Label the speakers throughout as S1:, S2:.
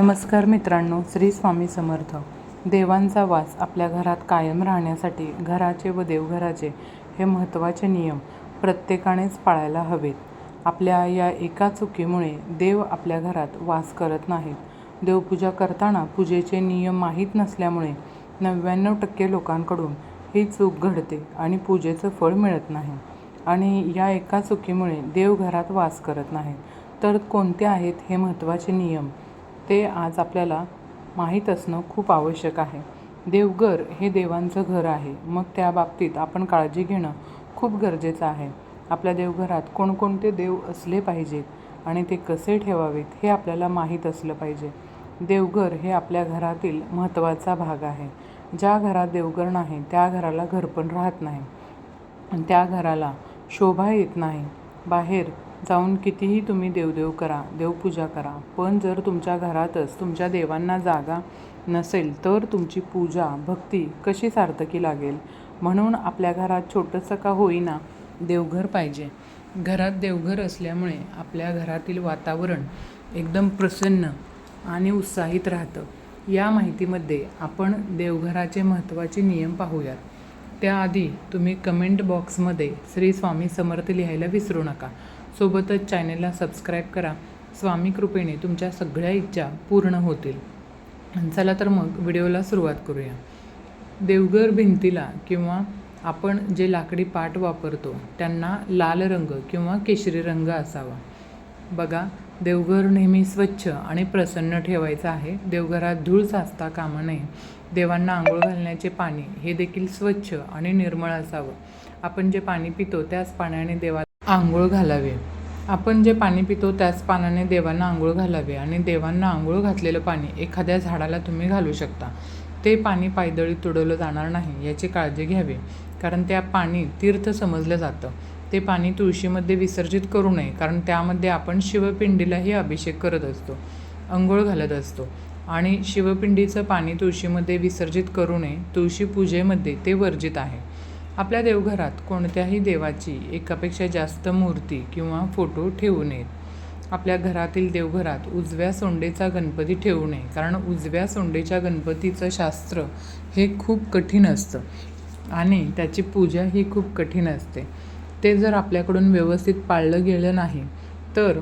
S1: नमस्कार मित्रांनो श्री स्वामी समर्थ. देवांचा वास आपल्या घरात कायम राहण्यासाठी घराचे व देवघराचे हे महत्त्वाचे नियम प्रत्येकानेच पाळायला हवेत. आपल्या या एका चुकीमुळे देव आपल्या घरात वास करत नाहीत. देवपूजा करताना पूजेचे नियम माहीत नसल्यामुळे नव्याण्णव टक्के लोकांकडून ही चूक घडते आणि पूजेचं फळ मिळत नाही. आणि या एका चुकीमुळे देव घरात वास करत नाहीत. तर कोणते आहेत हे महत्त्वाचे नियम? ते आज आपल्याला माहीत असणं खूप आवश्यक आहे. देवघर हे देवांचं घर आहे. मग त्या बाबतीत आपण काळजी घेणं खूप गरजेचं आहे. आपल्या देवघरात कोणकोणते देव असले पाहिजेत आणि ते कसे ठेवावेत हे आपल्याला माहीत असलं पाहिजे. देवघर हे आपल्या घरातील महत्त्वाचा भाग आहे. ज्या घरात देवघर नाही त्या घराला घरपण राहत नाही. त्या घराला शोभा येत नाही. बाहेर जाऊन कितीही तुम्ही देवदेव करा देवपूजा करा पण जर तुमच्या घरातच तुमच्या देवांना जागा नसेल तर तुमची पूजा भक्ती कशी सार्थकी लागेल? म्हणून आपल्या घरात छोटंसं का होईना देवघर पाहिजे. घरात देवघर असल्यामुळे आपल्या घरातील वातावरण एकदम प्रसन्न आणि उत्साहित राहतं. या माहितीमध्ये आपण देवघराचे महत्त्वाचे नियम पाहूयात. त्याआधी तुम्ही कमेंट बॉक्समध्ये श्री स्वामी समर्थ लिहायला विसरू नका. सोबतच चॅनेलला सबस्क्राईब करा. स्वामी कृपेने तुमच्या सगळ्या इच्छा पूर्ण होतील. चला तर मग व्हिडिओला सुरुवात करूया. देवघर भिंतीला किंवा आपण जे लाकडी पाट वापरतो त्यांना लाल रंग किंवा केशरी रंग असावा. बघा देवघर नेहमी स्वच्छ आणि प्रसन्न ठेवायचं आहे. देवघरात धूळ साचता कामा नये. देवांना आंघोळ घालण्याचे पाणी हे देखील स्वच्छ आणि निर्मळ असावं. आपण जे पाणी पितो त्याच पाण्याने देवा आंघोळ घालावे. आपण जे पाणी पितो त्याच पाण्याने देवांना आंघोळ घालावे आणि देवांना आंघोळ घातलेलं पाणी एखाद्या झाडाला तुम्ही घालू शकता. ते पाणी पायदळी तुडवलं जाणार नाही याची काळजी घ्यावी कारण त्या पाणी तीर्थ समजलं जातं. ते पाणी तुळशीमध्ये विसर्जित करू नये कारण त्यामध्ये आपण शिवपिंडीलाही अभिषेक करत असतो अंघोळ घालत असतो. आणि शिवपिंडीचं पाणी तुळशीमध्ये विसर्जित करू नये तुळशी पूजेमध्ये ते वर्जित आहे. आपल्या देवघरात कोणत्याही देवाची एकापेक्षा जास्त मूर्ती किंवा फोटो ठेवू नयेत आपल्या घरातील देवघरात उजव्या सोंडेचा गणपती ठेवू नये कारण उजव्या सोंडेच्या गणपतीचं शास्त्र हे खूप कठीण असतं आणि त्याची पूजा ही खूप कठीण असते. ते जर आपल्याकडून व्यवस्थित पाळलं गेलं नाही तर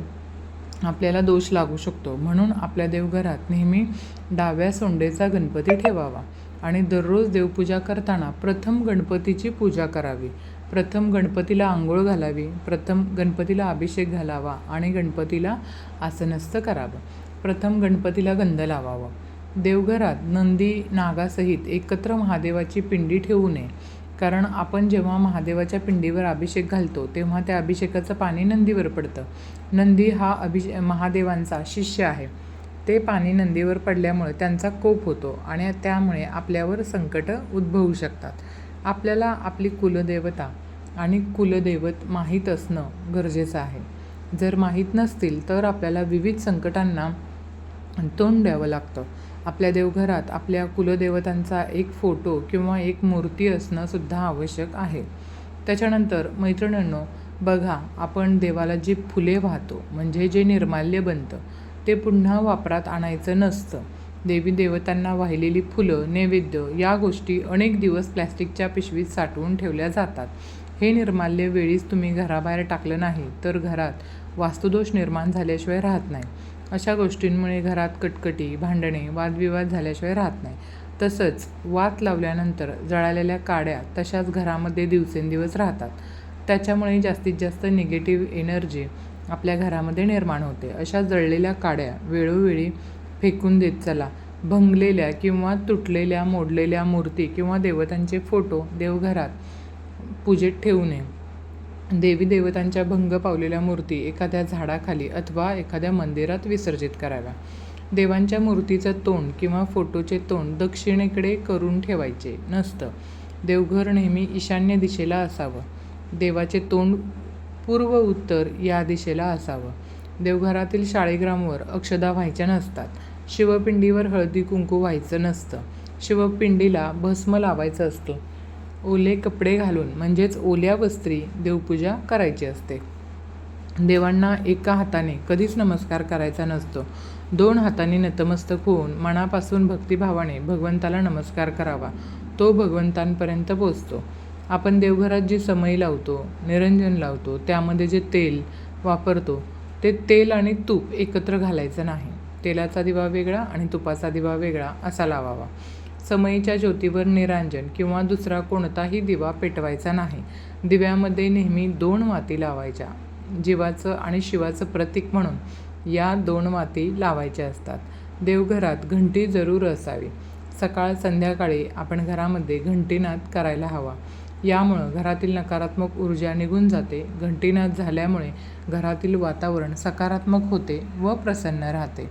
S1: आपल्याला दोष लागू शकतो. म्हणून आपल्या देवघरात नेहमी डाव्या सोंडेचा गणपती ठेवावा. आणि दररोज देवपूजा करताना प्रथम गणपतीची पूजा करावी. प्रथम गणपतीला आंघोळ घालावी प्रथम गणपतीला अभिषेक घालावा आणि गणपतीला आसनस्थ करावं. प्रथम गणपतीला गंध लावावा. देवघरात नंदी नागासहित एकत्र महादेवाची पिंडी ठेवू नये. कारण आपण जेव्हा महादेवाच्या पिंडीवर अभिषेक घालतो तेव्हा त्या अभिषेकाचं पाणी नंदीवर पडतं. नंदी हा अभिषे महादेवांचा शिष्य आहे. ते पाणी नंदीवर पडल्यामुळे त्यांचा कोप होतो आणि त्यामुळे आपल्यावर संकट उद्भवू शकतात. आपल्याला आपली कुलदेवता आणि कुलदैवत माहीत असणं गरजेचं आहे. जर माहीत नसतील तर आपल्याला विविध संकटांना तोंड द्यावं लागतं. आपल्या देवघरात आपल्या कुलदेवतांचा एक फोटो किंवा एक मूर्ती असणं सुद्धा आवश्यक आहे. त्याच्यानंतर मैत्रिणींनो बघा आपण देवाला जी फुले वाहतो म्हणजे जे निर्माल्य बनतं ते पुन्हा वापरात आणायचं नसतं. देवी देवतांना वाहिलेली फुलं नैवेद्य या गोष्टी अनेक दिवस प्लॅस्टिकच्या पिशवीत साठवून ठेवल्या जातात. हे निर्माल्य वेळीच तुम्ही घराबाहेर टाकलं नाही तर घरात वास्तुदोष निर्माण झाल्याशिवाय राहत नाही. अशा गोष्टींमुळे घरात कटकटी भांडणे वादविवाद झाल्याशिवाय राहत नाही. तसंच वात लावल्यानंतर जळालेल्या काड्या तशाच घरामध्ये दिवसेंदिवस राहतात. त्याच्यामुळे जास्तीत जास्त निगेटिव्ह एनर्जी आपल्या घरामध्ये निर्माण होते. अशा जळलेल्या काड्या वेळोवेळी फेकून देत चला. भंगलेल्या किंवा तुटलेल्या मोडलेल्या मूर्ती किंवा देवतांचे फोटो देवघरात पूजेत ठेवू नये. देवी देवतांच्या भंग पावलेल्या मूर्ती एखाद्या झाडाखाली अथवा एखाद्या मंदिरात विसर्जित कराव्या. देवांच्या मूर्तीचं तोंड किंवा फोटोचे तोंड दक्षिणेकडे करून ठेवायचे नसतं. देवघर नेहमी ईशान्य दिशेला असावं. देवाचे तोंड पूर्व उत्तर या दिशेला असावं. देवघरातील शाळेग्रामवर अक्षदा व्हायच्या नसतात. शिवपिंडीवर हळदी कुंकू व्हायचं नसतं. शिवपिंडीला भस्म लावायचं असतं. ओले कपडे घालून म्हणजेच ओल्या वस्त्री देवपूजा करायची असते. देवांना एका हाताने कधीच नमस्कार करायचा नसतो. दोन हाताने नतमस्तक होऊन मनापासून भक्तिभावाने भगवंताला नमस्कार करावा. तो भगवंतांपर्यंत पोचतो. आपण देवघरात जी समई लावतो निरंजन लावतो त्यामध्ये जे तेल वापरतो ते तेल आणि तूप एकत्र घालायचं नाही. तेलाचा दिवा वेगळा आणि तुपाचा दिवा वेगळा असा लावावा. समईच्या ज्योतीवर निरांजन किंवा दुसरा कोणताही दिवा पेटवायचा नाही. दिव्यामध्ये नेहमी दोन वाती लावायच्या जीवाचं आणि शिवाचं प्रतीक म्हणून या दोन वाती लावायच्या असतात. देवघरात घंटी जरूर असावी. सकाळ संध्याकाळी आपण घरामध्ये घंटीनाद करायला हवा. यामुळं घरातील नकारात्मक ऊर्जा निघून जाते. घंटीनाद झाल्यामुळे घरातील वातावरण सकारात्मक होते व प्रसन्न राहते.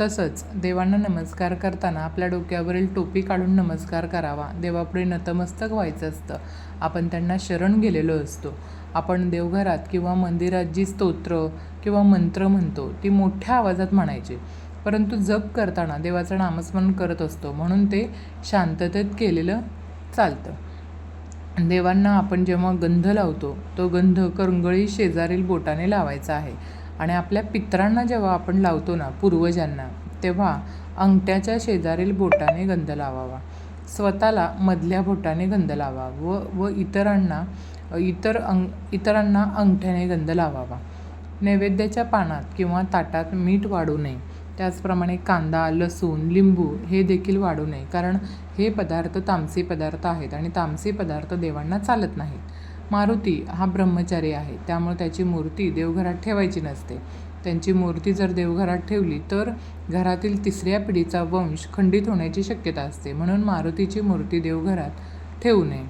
S1: तसंच देवांना नमस्कार करताना आपल्या डोक्यावरील टोपी काढून नमस्कार करावा. देवापुढे नतमस्तक व्हायचं असतं. आपण त्यांना शरण गेलेलो असतो. आपण देवघरात किंवा मंदिरात जी स्तोत्र किंवा मंत्र म्हणतो ती मोठ्या आवाजात म्हणायची. परंतु जप करताना देवाचं नामस्मरण करत असतो. म्हणून ते शांततेत केलेलं चालतं. देवांना आपण जेव्हा गंध लावतो तो गंध करंगळी शेजारील बोटाने लावायचा आहे. आणि आपल्या पित्रांना जेव्हा आपण लावतो ना पूर्वजांना तेव्हा अंगठ्याच्या शेजारील बोटाने गंध लावावा. स्वतःला मधल्या बोटाने गंध लावा व व इतरांना इतर अंग इतरांना अंगठ्याने गंध लावावा. नैवेद्याच्या पानात किंवा ताटात मीठ वाढू नये. त्याचप्रमाणे कांदा लसूण लिंबू हे देखील वाढू नये. कारण हे पदार्थ तामसी पदार्थ आहेत आणि तामसी पदार्थ देवांना चालत नाहीत. मारुती हा ब्रह्मचारी आहे. त्यामुळे त्याची मूर्ती देवघरात ठेवायची नसते. त्यांची मूर्ती जर देवघरात ठेवली तर घरातील तिसऱ्या पिढीचा वंश खंडित होण्याची शक्यता असते. म्हणून मारुतीची मूर्ती देवघरात ठेवू नये.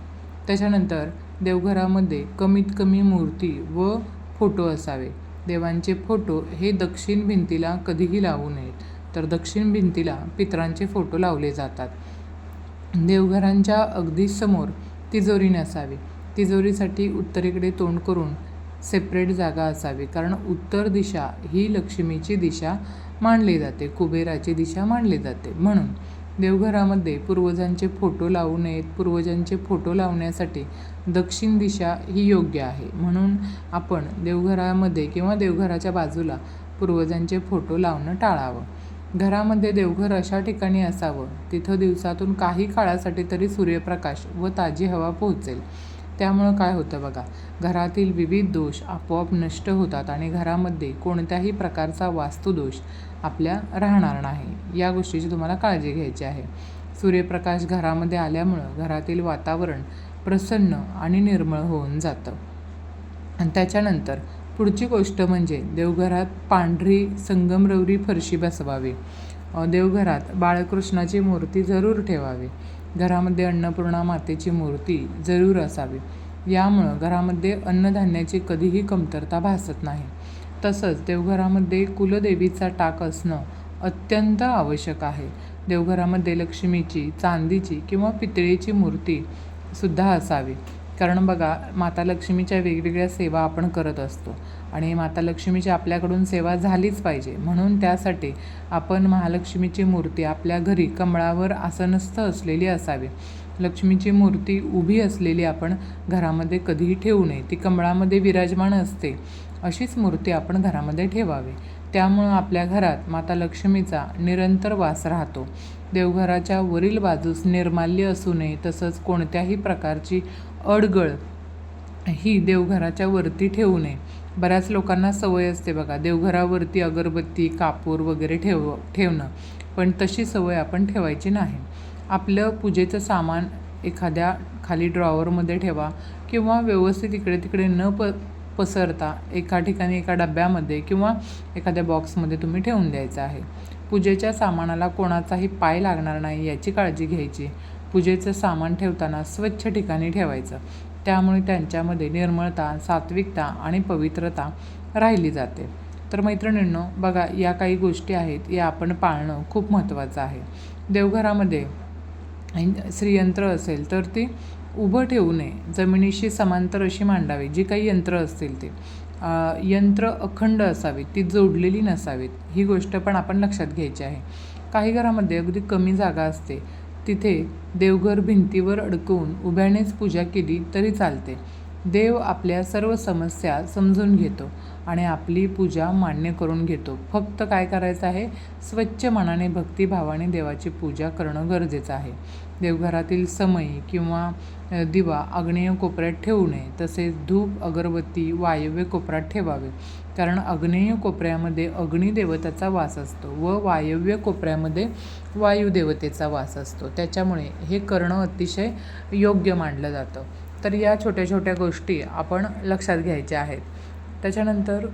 S1: त्याच्यानंतर देवघरामध्ये कमीत कमी मूर्ती व फोटो असावे. देवांचे फोटो हे दक्षिण भिंतीला कधीही लावू नयेत तर दक्षिण भिंतीला पितरांचे फोटो लावले जातात. देवघरांच्या अगदी समोर तिजोरी नसावी. तिजोरीसाठी उत्तरेकडे तोंड करून सेपरेट जागा असावी कारण उत्तर दिशा ही लक्ष्मीची दिशा मानली जाते कुबेराची दिशा मानली जाते. म्हणून देवघरामध्ये पूर्वजांचे फोटो लावू नयेत. पूर्वजांचे फोटो लावण्यासाठी दक्षिण दिशा ही योग्य आहे. म्हणून आपण देवघरामध्ये किंवा देवघराच्या बाजूला पूर्वजांचे फोटो लावणं टाळावं. घरामध्ये देवघर अशा ठिकाणी असावं तिथं दिवसातून काही काळासाठी तरी सूर्यप्रकाश व ताजी हवा पोहोचेल. त्यामुळं काय होतं बघा घरातील विविध दोष आपोआप नष्ट होतात आणि घरामध्ये कोणत्याही प्रकारचा वास्तुदोष आपल्या राहणार नाही. या गोष्टीची तुम्हाला काळजी घ्यायची आहे. सूर्यप्रकाश घरामध्ये आल्यामुळं घरातील वातावरण प्रसन्न आणि निर्मळ होऊन जातं. आणि त्याच्यानंतर पुढची गोष्ट म्हणजे देवघरात पांढरी संगमरवरी फरशी बसवावी. देवघरात बाळकृष्णाची मूर्ती जरूर ठेवावी. घरामध्ये अन्नपूर्णा मातेची मूर्ती जरूर असावी. यामुळं घरामध्ये अन्नधान्याची कधीही कमतरता भासत नाही. तसंच देवघरामध्ये कुलदेवीचा टाक असणं अत्यंत आवश्यक आहे. देवघरामध्ये लक्ष्मीची चांदीची किंवा पितळेची मूर्ती सुद्धा असावी. कारण बघा माता लक्ष्मीच्या वेगवेगळ्या सेवा आपण करत असतो. आणि माता लक्ष्मीची आपल्याकडून सेवा झालीच पाहिजे. म्हणून त्यासाठी आपण महालक्ष्मीची मूर्ती आपल्या घरी कमळावर आसनस्थ असलेली असावी. लक्ष्मीची मूर्ती उभी असलेली आपण घरामध्ये कधीही ठेवू नये. ती कमळामध्ये विराजमान असते. अशीच मूर्ती आपण घरामध्ये ठेवावी. त्यामुळं आपल्या घरात माता लक्ष्मीचा निरंतर वास राहतो. देवघराच्या वरील बाजूस निर्माल्य असू नये तसंच कोणत्याही प्रकारची अडगळ ही देवघराच्या वरती ठेवू नये. बऱ्याच लोकांना सवय असते बघा देवघरावरती अगरबत्ती कापूर वगैरे ठेव ठेवणं. पण तशी सवय आपण ठेवायची नाही. आपलं पूजेचं सामान एखाद्या खाली ड्रॉवरमध्ये ठेवा किंवा व्यवस्थित इकडे तिकडे न प पसरता एका ठिकाणी एका डब्यामध्ये किंवा एखाद्या बॉक्समध्ये तुम्ही ठेवून द्यायचं आहे. पूजेच्या सामानाला कोणाचाही पाय लागणार नाही याची काळजी घ्यायची. पूजेचं सामान ठेवताना स्वच्छ ठिकाणी ठेवायचं. त्यामुळे त्यांच्यामध्ये निर्मळता सात्विकता आणि पवित्रता राहिली जाते. तर मैत्रिणींनो बघा या काही गोष्टी आहेत या आपण पाळणं खूप महत्त्वाचं आहे. देवघरामध्ये श्रीयंत्र असेल तर ती उभं ठेवू नये. जमिनीशी समांतर अशी मांडावी. जी काही यंत्र असतील ते. यंत्र अखंड असावीत. ती जोडलेली नसावीत. ही गोष्ट पण आपण लक्षात घ्यायची आहे. काही घरामध्ये अगदी कमी जागा असते. तिथे देवघर भिंतीवर अडकवून उभ्यानेच पूजा केली तरी चालते. देव आपल्या सर्व समस्या समजून घेतो आणि आपली पूजा मान्य करून घेतो. फक्त काय करायचं आहे? स्वच्छ मनाने भक्तिभावाने देवाची पूजा करणं गरजेचं आहे. देवघरातील समय किंवा दिवा आग्नेय कोपऱ्यात ठेवू नये. तसेच धूप अगरबत्ती वायव्य कोपऱ्यात ठेवावे. कारण आग्नेय कोपऱ्यामध्ये अग्निदेवताचा वास असतो व वायव्य कोपऱ्यामध्ये वायुदेवतेचा वास असतो. त्याच्यामुळे हे करणं अतिशय योग्य मानलं जातं. तर या छोट्या छोट्या गोष्टी आपण लक्षात घ्यायच्या आहेत. त्याच्यानंतर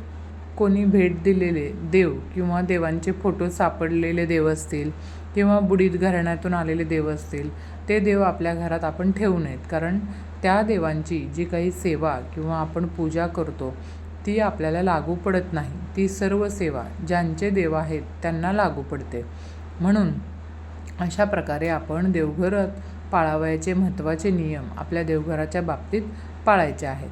S1: कोणी भेट दिलेले देव किंवा देवांचे फोटो सापडलेले देव असतील किंवा बुडीत घराण्यातून आलेले देव असतील ते देव आपल्या घरात आपण ठेवू नयेत. कारण त्या देवांची जी काही सेवा किंवा आपण पूजा करतो ती आपल्याला लागू पडत नाही. ती सर्व सेवा ज्यांचे देव आहेत त्यांना लागू पडते. म्हणून अशा प्रकारे आपण देवघरात पाळावयाचे महत्त्वाचे नियम आपल्या देवघराच्या बाबतीत पाळायचे आहेत.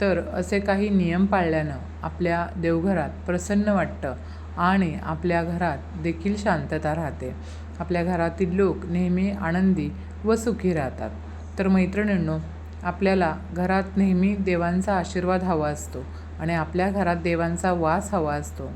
S1: तर असे काही नियम पाळल्यानं आपल्या देवघरात प्रसन्न वाटतं. आणि आपल्या घरात देखील शांतता राहते. आपल्या घरातील लोक नेहमी आनंदी व सुखी राहतात. तर मैत्रिणींनो आपल्याला घरात नेहमी देवांचा आशीर्वाद हवा असतो आणि आपल्या घरात देवांचा वास हवा असतो.